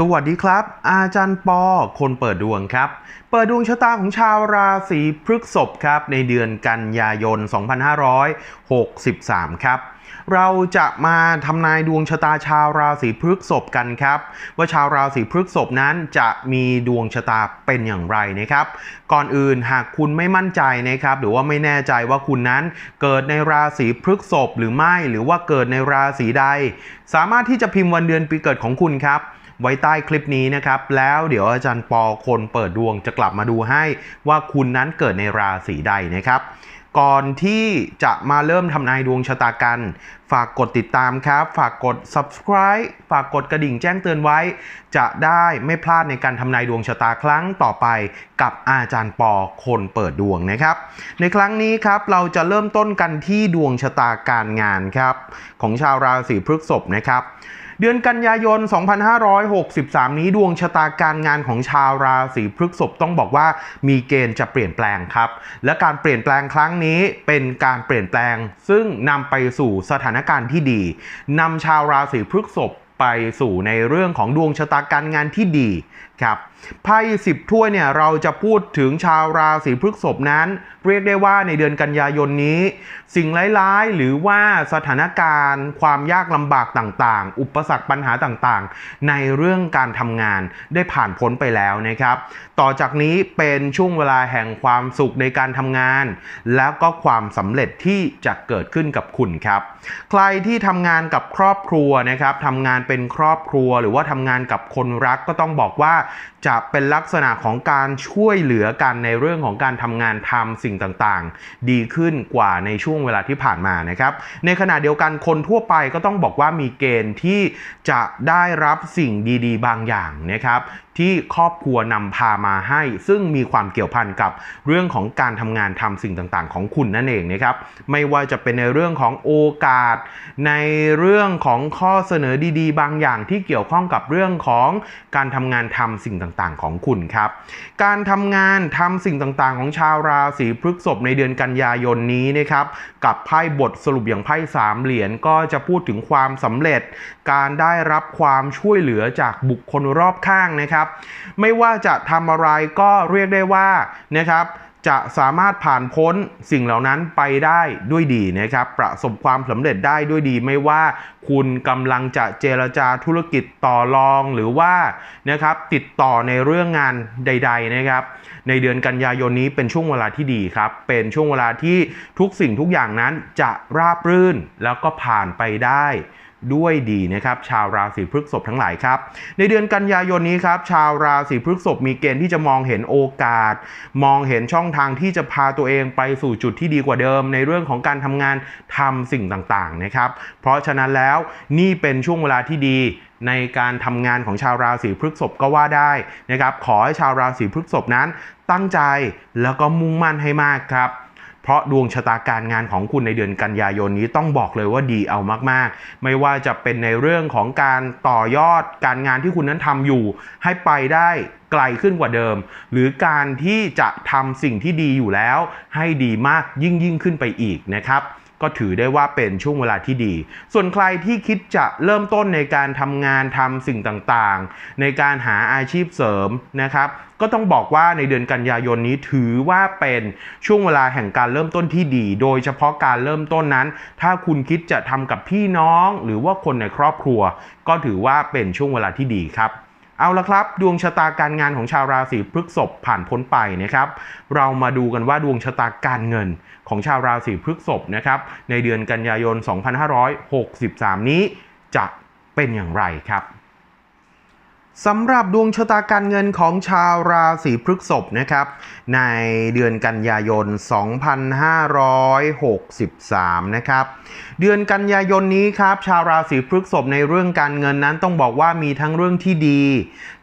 สวัสดีครับ อาจารย์ปอ คนเปิดดวงครับ เปิดดวงชะตาของชาวราศีพฤษภครับ ในเดือนกันยายน 2563 ครับ เราจะมาทำนายดวงชะตาชาวราศีพฤษภกันครับ ว่าชาวราศีพฤษภนั้นจะมีดวงชะตาเป็นอย่างไรนะครับ ก่อนอื่นหากคุณไม่มั่นใจนะครับ หรือว่าไม่แน่ใจว่าคุณนั้นเกิดในราศีพฤษภหรือไม่ หรือว่าเกิดในราศีใด สามารถที่จะพิมพ์วันเดือนปีเกิดของคุณครับ ไว้ใต้คลิปนี้นะครับ แล้วเดี๋ยวอาจารย์ปอคนเปิดดวงจะกลับมาดูให้ว่าคุณนั้นเกิดในราศีใดนะครับก่อนที่จะมาเริ่มทำนายดวงชะตากัน ฝากกดติดตามครับ ฝากกด subscribe ฝากกดกระดิ่งแจ้งเตือนไว้ จะได้ไม่พลาดในการทำนายดวงชะตาครั้งต่อไปกับอาจารย์ปอคนเปิดดวงนะครับ ในครั้งนี้ครับเราจะเริ่มต้นกันที่ดวงชะตาการงานครับ ของชาวราศีพฤษภนะครับ เดือนกันยายน 2563 นี้ดวงชะตาการงานของชาวราศีพฤษภต้องบอกว่ามีเกณฑ์จะเปลี่ยนแปลงครับ และการเปลี่ยนแปลงครั้งนี้เป็นการเปลี่ยนแปลง ซึ่งนำไปสู่สถานการณ์ที่ดีนำชาวราศีพฤษภไปสู่ในเรื่องของดวงชะตาการงานที่ดี ครับไพ่สิบถ้วยเนี่ยเราจะพูดถึงชาวราศีพฤษภนั้น เรียกได้ว่าในเดือนกันยายนนี้ สิ่งร้ายๆ หรือว่าสถานการณ์ ความยากลำบากต่างๆ อุปสรรคปัญหาต่างๆ ในเรื่องการทำงานได้ผ่านพ้นไปแล้วนะครับ ต่อจากนี้เป็นช่วงเวลาแห่งความสุขในการทำงาน แล้วก็ความสำเร็จที่จะเกิดขึ้นกับคุณครับ ใครที่ทำงานกับครอบครัวนะครับทำงานเป็นครอบครัว หรือว่าทำงานกับคนรักก็ต้องบอกว่าจะเป็นลักษณะของการช่วยเหลือกันในเรื่องของการทำงานทำสิ่งต่างๆ ดีขึ้นกว่าในช่วงเวลาที่ผ่านมานะครับ ในขณะเดียวกันคนทั่วไปก็ต้องบอกว่ามีเกณฑ์ที่จะได้รับสิ่งดี ๆ บางอย่างนะครับ ที่ครอบครัวนำพามาให้ ซึ่งมีความเกี่ยวพันกับเรื่องของการทำงานทำสิ่งต่างๆ ของคุณนั่นเองนะครับ ไม่ว่าจะเป็นในเรื่องของโอกาส ในเรื่องของข้อเสนอดีๆ บางอย่างที่เกี่ยวข้องกับเรื่องของการทำงานทำสิ่งต่างๆ ของคุณครับ การทำงานทำสิ่งต่างๆ ของชาวราศีพฤษภในเดือนกันยายนนี้นะครับ กับไพ่บทสรุปอย่างไพ่สามเหรียญก็จะพูดถึงความสำเร็จ การได้รับความช่วยเหลือจากบุคคลรอบข้างนะครับไม่ว่าจะทำอะไรก็เรียกได้ว่านะครับจะสามารถผ่านพ้นสิ่งเหล่านั้นไปได้ด้วยดีนะครับ ประสบความสำเร็จได้ด้วยดี ไม่ว่าคุณกำลังจะเจรจาธุรกิจต่อรองหรือว่านะครับติดต่อในเรื่องงานใด ๆนะครับ ในเดือนกันยายนนี้เป็นช่วงเวลาที่ดีครับ เป็นช่วงเวลาที่ทุกสิ่งทุกอย่างนั้นจะราบรื่นแล้วก็ผ่านไปได้ ด้วยดีนะครับชาวราศีพฤษภทั้งหลายครับ ในเดือนกันยายนนี้ครับชาวราศีพฤษภมีเกณฑ์ที่จะมองเห็นโอกาส มองเห็นช่องทางที่จะพาตัวเองไปสู่จุดที่ดีกว่าเดิม ในเรื่องของการทำงานทำสิ่งต่างๆนะครับเพราะฉะนั้นแล้วนี่เป็นช่วงเวลาที่ดีในการทำงานของชาวราศีพฤษภก็ว่าได้นะครับขอให้ชาวราศีพฤษภนั้นตั้งใจแล้วก็มุ่งมั่นให้มากครับ เพราะดวงชะตาการงานของคุณในเดือนกันยายนนี้ต้องบอกเลยว่าดีเอามากๆ ไม่ว่าจะเป็นในเรื่องของการต่อยอดการงานที่คุณนั้นทำอยู่ ให้ไปได้ไกลขึ้นกว่าเดิม หรือการที่จะทำสิ่งที่ดีอยู่แล้ว ให้ดีมากยิ่งยิ่งขึ้นไปอีกนะครับ ก็ถือได้ว่าเป็นช่วงเวลาที่ดี ส่วนใครที่คิดจะเริ่มต้นในการทำงานทำสิ่งต่างๆ ในการหาอาชีพเสริมนะครับก็ต้องบอกว่าในเดือนกันยายนนี้ถือว่าเป็นช่วงเวลาแห่งการเริ่มต้นที่ดี โดยเฉพาะการเริ่มต้นนั้น ถ้าคุณคิดจะทำกับพี่น้อง หรือว่าคนในครอบครัว ก็ถือว่าเป็นช่วงเวลาที่ดีครับ เอาละครับ ดวงชะตาการงานของชาวราศีพฤษภผ่านพ้นไปนะครับ เรามาดูกันว่าดวงชะตาการเงินของชาวราศีพฤษภนะครับในเดือนกันยายน 2563 นี้จะเป็นอย่างไรครับ สำหรับดวงชะตาการเงินของชาวราศีพฤษภนะครับ ในเดือนกันยายน 2563 นะครับ เดือนกันยายนนี้ครับ ชาวราศีพฤษภในเรื่องการเงินนั้นต้องบอกว่ามีทั้งเรื่องที่ดี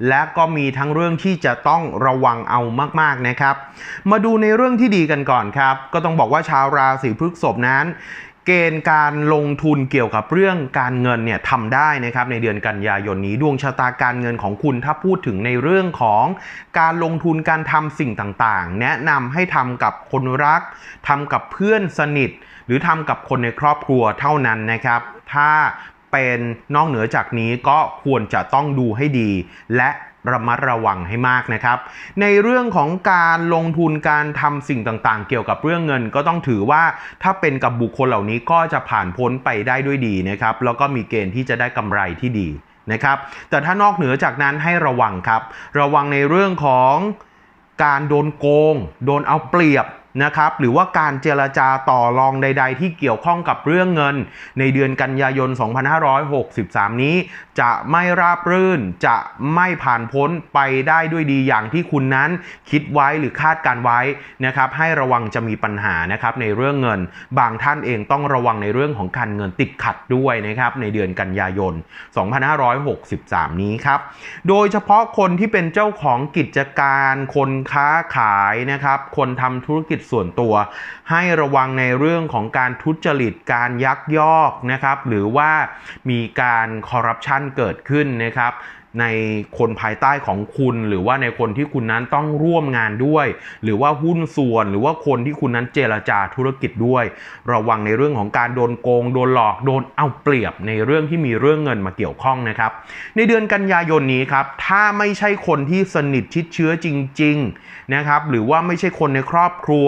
และก็มีทั้งเรื่องที่จะต้องระวังเอามากๆนะครับ มาดูในเรื่องที่ดีกันก่อนครับ ก็ต้องบอกว่าชาวราศีพฤษภนั้น เกณฑ์การลงทุนเกี่ยวกับเรื่องการเงินเนี่ยทำได้นะครับในเดือนกันยายนนี้ดวงชะตาการเงินของคุณถ้าพูดถึงในเรื่องของการลงทุนการทำสิ่งต่างๆ แนะนำให้ทำกับคนรักทำกับเพื่อนสนิท หรือทำกับคนในครอบครัวเท่านั้นนะครับ ถ้าเป็นนอกเหนือจากนี้ก็ควรจะต้องดูให้ดี และ ระมัดระวังให้มากนะครับ ในเรื่องของการลงทุนการทำสิ่งต่างๆ เกี่ยวกับเรื่องเงิน ก็ต้องถือว่าถ้าเป็นกับบุคคลเหล่านี้ก็จะผ่านพ้นไปได้ด้วยดีนะครับแล้วก็มีเกณฑ์ที่จะได้กำไรที่ดีนะครับแต่ถ้านอกเหนือจากนั้นให้ระวังครับ ระวังในเรื่องของการโดนโกง โดนเอาเปรียบ นะครับหรือว่าการเจรจาต่อรองใด ๆ ที่เกี่ยวข้องกับเรื่องเงิน ในเดือนกันยายน 2563 นี้ จะไม่ราบรื่นจะไม่ผ่านพ้นไปได้ด้วยดีอย่างที่คุณนั้นคิดไว้หรือคาดการไว้นะครับให้ระวังจะมีปัญหานะครับในเรื่องเงิน บางท่านเองต้องระวังในเรื่องของการเงินติดขัดด้วยนะครับในเดือนกันยายน 2563 นี้ครับโดยเฉพาะคนที่เป็นเจ้าของกิจการ คนค้าขายนะครับคนทำธุรกิจส่วนตัว ให้ระวังในเรื่องของการทุจริตการยักยอกนะครับหรือว่ามีการคอร์รัปชันเกิดขึ้นนะครับ ในคนภายใต้ของคุณ หรือว่าในคนที่คุณนั้นต้องร่วมงานด้วย หรือว่าหุ้นส่วน หรือว่าคนที่คุณนั้นเจรจาธุรกิจด้วย ระวังในเรื่องของการโดนโกง โดนหลอก โดนเอาเปรียบในเรื่องที่มีเรื่องเงินมาเกี่ยวข้องนะครับ ในเดือนกันยายนนี้ครับ ถ้าไม่ใช่คนที่สนิทชิดเชื้อจริงๆนะครับ หรือว่าไม่ใช่คนในครอบครัว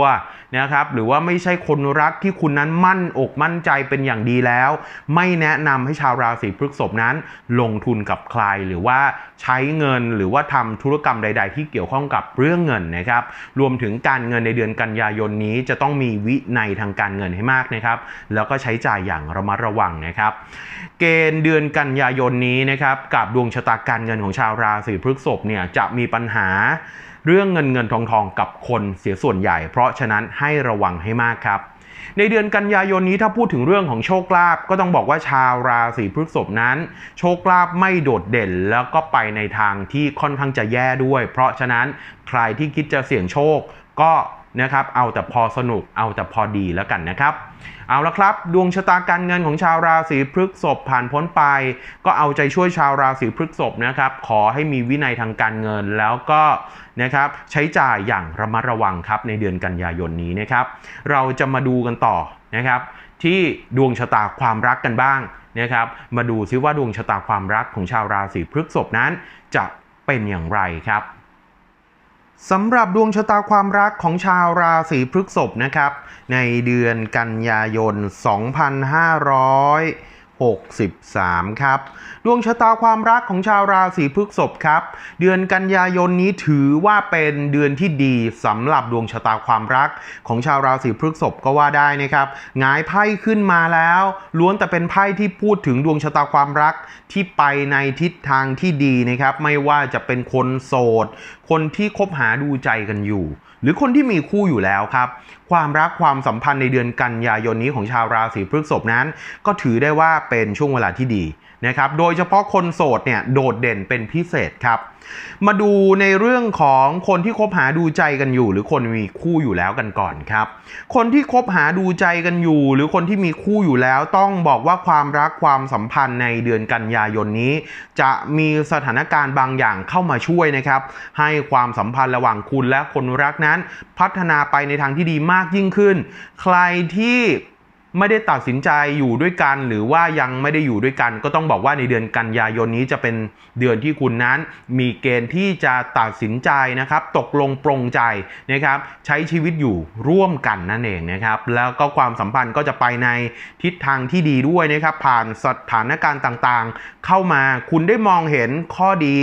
นะครับหรือว่าไม่ใช่คนรักที่คุณนั้นมั่นอกมั่นใจเป็นอย่างดีแล้ว ไม่แนะนำให้ชาวราศีพฤษภนั้น ลงทุนกับใครหรือว่าใช้เงินหรือว่าทำธุรกรรมใด ๆ ที่เกี่ยวข้องกับเรื่องเงินนะครับรวมถึงการเงินในเดือนกันยายนนี้จะต้องมีวินัยทางการเงินให้มากนะครับแล้วก็ใช้จ่ายอย่างระมัดระวังนะครับ เกณฑ์เดือนกันยายนนี้นะครับกับดวงชะตาการเงินของชาวราศีพฤษภเนี่ยจะมีปัญหา เรื่องเงินเงินทองทองกับคนเสียส่วนใหญ่ เพราะฉะนั้นให้ระวังให้มากครับ ในเดือนกันยายนนี้ถ้าพูดถึงเรื่องของโชคลาภก็ต้องบอกว่าชาวราศีพฤษภนั้น โชคลาภไม่โดดเด่นแล้วก็ไปในทางที่ค่อนข้างจะแย่ด้วย เพราะฉะนั้นใครที่คิดจะเสี่ยงโชคก็นะครับเอาแต่พอสนุกเอาแต่พอดีแล้วกันนะครับ เอาละครับ ดวงชะตาการเงินของชาวราศีพฤกษภผ่านพ้นไป ก็เอาใจช่วยชาวราศีพฤกษภนะครับ ขอให้มีวินัยทางการเงินแล้วก็นะครับใช้จ่ายอย่างระมัดระวังครับในเดือนกันยายนนี้นะครับ เราจะมาดูกันต่อนะครับ ที่ดวงชะตาความรักกันบ้างนะครับ มาดูซิว่าดวงชะตาความรักของชาวราศีพฤษภนั้นจะเป็นอย่างไรครับ สำหรับดวงชะตาความรักของชาวราศีพฤษภนะครับ ในเดือนกันยายน 63 ครับ ดวงชะตาความรักของชาวราศีพฤษภครับ เดือนกันยายนนี้ถือว่าเป็นเดือนที่ดีสำหรับดวงชะตาความรักของชาวราศีพฤษภก็ว่าได้นะครับงายไพ่ขึ้นมาแล้ว ล้วนแต่เป็นไพ่ที่พูดถึงดวงชะตาความรักที่ไปในทิศทางที่ดีนะครับ ไม่ว่าจะเป็นคนโสด คนที่คบหาดูใจกันอยู่ หรือคนที่มีคู่อยู่แล้วครับ ความรักความสัมพันธ์ในเดือนกันยายนนี้ของชาวราศีพฤษภนั้น ก็ถือได้ว่าเป็นช่วงเวลาที่ดีนะครับโดยเฉพาะคนโสดเนี่ยโดดเด่นเป็นพิเศษครับ มาดูในเรื่องของคนที่คบหาดูใจกันอยู่ หรือคนมีคู่อยู่แล้วกันก่อนครับ คนที่คบหาดูใจกันอยู่ หรือคนที่มีคู่อยู่แล้วต้องบอกว่าความรักความสัมพันธ์ในเดือนกันยายนนี้ จะมีสถานการณ์บางอย่างเข้ามาช่วยนะครับ ให้ความสัมพันธ์ระหว่างคุณและคนรักนั้น พัฒนาไปในทางที่ดีมากยิ่งขึ้น ใครที่ ไม่ได้ตัดสินใจอยู่ด้วยกัน หรือว่ายังไม่ได้อยู่ด้วยกัน ก็ต้องบอกว่าในเดือนกันยายนนี้จะเป็นเดือนที่คุณนั้น มีเกณฑ์ที่จะตัดสินใจนะครับ ตกลงปรงใจนะครับ ใช้ชีวิตอยู่ร่วมกันนั่นเองนะครับ แล้วก็ความสัมพันธ์ก็จะไปในทิศทางที่ดีด้วยนะครับ ผ่านสถานการณ์ต่างๆ เข้ามาคุณได้มองเห็นข้อดี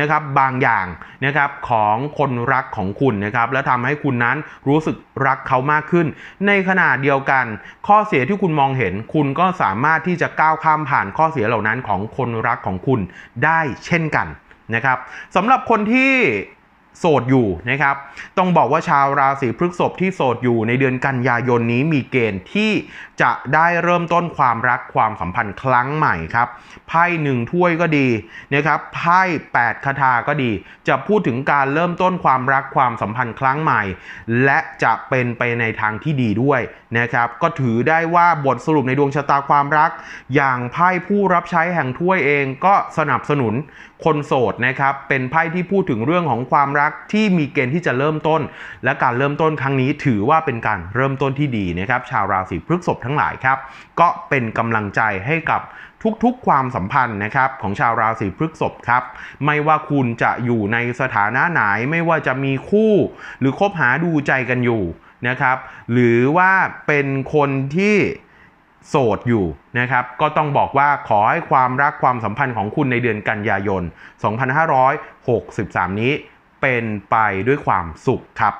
นะครับบางอย่างนะครับของคนรักของคุณนะครับ และทำให้คุณนั้นรู้สึกรักเขามากขึ้น ในขณะเดียวกันข้อเสียที่คุณมองเห็น คุณก็สามารถที่จะก้าวข้ามผ่านข้อเสียเหล่านั้นของคนรักของคุณได้เช่นกันนะครับสำหรับคนที่ โสดอยู่นะครับ ต้องบอกว่าชาวราศีพฤษภที่โสดอยู่ในเดือนกันยายนนี้มีเกณฑ์ที่จะได้เริ่มต้นความรักความสัมพันธ์ครั้งใหม่ครับ ไพ่หนึ่งถ้วยก็ดีนะครับ ไพ่แปดคาถาก็ดี จะพูดถึงการเริ่มต้นความรักความสัมพันธ์ครั้งใหม่ และจะเป็นไปในทางที่ดีด้วยนะครับ ก็ถือได้ว่าบทสรุปในดวงชะตาความรัก อย่างไพ่ผู้รับใช้แห่งถ้วยเองก็สนับสนุนคนโสดนะครับ เป็นไพ่ที่พูดถึงเรื่องของความรักที่มีเกณฑ์ที่จะเริ่มต้น และการเริ่มต้นครั้งนี้ถือว่าเป็นการเริ่มต้นที่ดีนะครับ ชาวราศีพฤษภทั้งหลายครับ ก็เป็นกำลังใจให้กับทุกๆ ความสัมพันธ์นะครับของชาวราศีพฤษภครับ ไม่ว่าคุณจะอยู่ในสถานะไหนไม่ว่าจะมีคู่ หรือคบหาดูใจกันอยู่นะครับ หรือว่าเป็นคนที่โสดอยู่นะครับ ก็ต้องบอกว่าขอให้ความรักความสัมพันธ์ของคุณในเดือนกันยายน 2563 นี้ เป็นไปด้วยความสุขครับ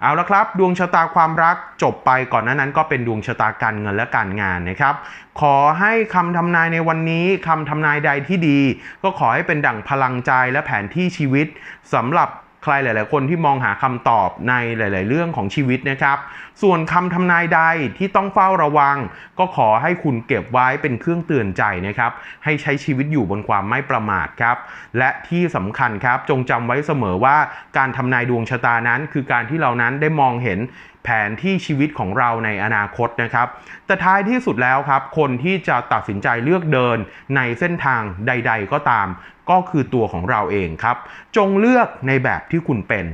เอาละครับ ดวงชะตาความรักจบไปก่อนหน้านั้นก็เป็นดวงชะตาการเงินและการงานนะครับ ขอให้คำทำนายในวันนี้คำทำนายใดที่ดี ก็ขอให้เป็นดั่งพลังใจและแผนที่ชีวิตสำหรับ ใครหลาย ๆ คนที่มองหาคำตอบในหลาย ๆ เรื่องของชีวิตนะครับ ส่วนคำทำนายใดที่ต้องเฝ้าระวัง ก็ขอให้คุณเก็บไว้เป็นเครื่องเตือนใจนะครับ ให้ใช้ชีวิตอยู่บนความไม่ประมาทครับ และที่สำคัญครับจงจำไว้เสมอว่าการทำนายดวงชะตานั้น คือการที่เรานั้นได้มองเห็น แผนที่ชีวิตของเราในอนาคตนะครับ แต่ท้ายที่สุดแล้วครับ คนที่จะตัดสินใจเลือกเดินในเส้นทางใด ๆ ก็ตาม ก็คือตัวของเราเองครับ จงเลือกในแบบที่คุณเป็น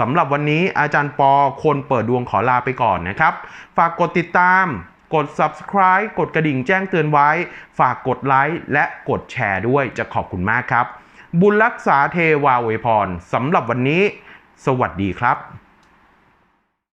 สำหรับวันนี้อาจารย์ปอคนเปิดดวงขอลาไปก่อนนะครับ ฝากกดติดตามกด subscribe กดกระดิ่งแจ้งเตือนไว้ ฝากกดไลค์และกดแชร์ด้วยจะขอบคุณมากครับ บุญรักษาเทวาอวยพรสำหรับวันนี้ สวัสดีครับ